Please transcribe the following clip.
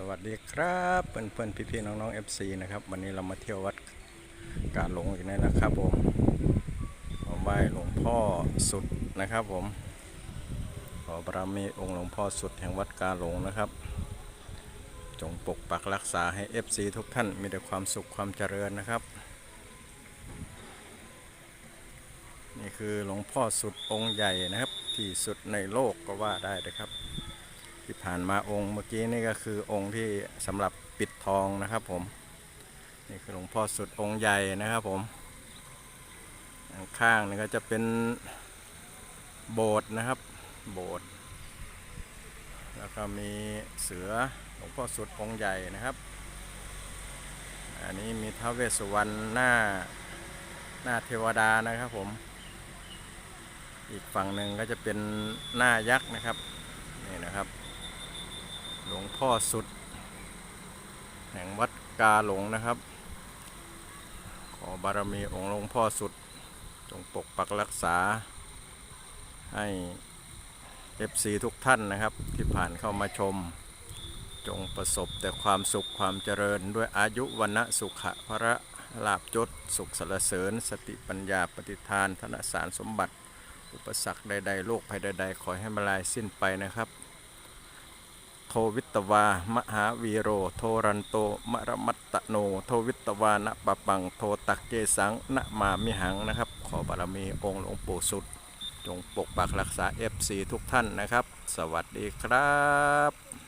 สวัสดีครับเพื่อนเพื่อนพี่พี่ๆน้องน้อง FC นะครับ วันนี้เรามาเที่ยววัดกาหลงอีกแล้วนะครับผมมาไหว้หลวงพ่อสุดนะครับผมขอบารมีองค์หลวงพ่อสุดแห่งวัดกาหลงนะครับ จงปกปักรักษาให้ FC ทุกท่านมีแต่ความสุขความเจริญนะครับ นี่คือหลวงพ่อสุดองค์ใหญ่นะครับ ที่สุดในโลกก็ว่าได้นะครับ ที่ผ่านมาองค์เมื่อกี้นี่ก็คือองค์ที่สำหรับปิดทองนะครับผม นี่คือหลวงพ่อสุดองค์ใหญ่นะครับผม ข้างนี่ก็จะเป็นโบสถ์นะครับ โบสถ์แล้วก็มีเสือหลวงพ่อสุดองค์ใหญ่นะครับ อันนี้มีท้าวเวสสุวรรณหน้าหน้าเทวดานะครับผม อีกฝั่งหนึ่งก็จะเป็นหน้ายักษ์นะครับนี่นะครับ พ่อสุด แห่งวัดกาหลงนะครับ ขอบารมีองค์หลวงพ่อสุด จงปกปักรักษา ให้ FC ทุกท่านนะครับ ที่ผ่านเข้ามาชม จงประสบแต่ความสุขความเจริญด้วยอายุวันะสุขะพระลาบยศสุขสรรเสริญ สติปัญญาปฏิทานธนสารสมบัติ อุปสรรคใด ๆโรคภัยใด ๆ ขอให้มาลายสิ้นไปนะครับ วิตวามหาวีโร โทรันโตมรมัตตโน โทวิตวานะปะปัง โทตักเกสังนะมามิหังนะครับ ขอบารมีองค์หลวงปู่สุด จงปกปักรักษา FC ทุกท่านนะครับ สวัสดีครับ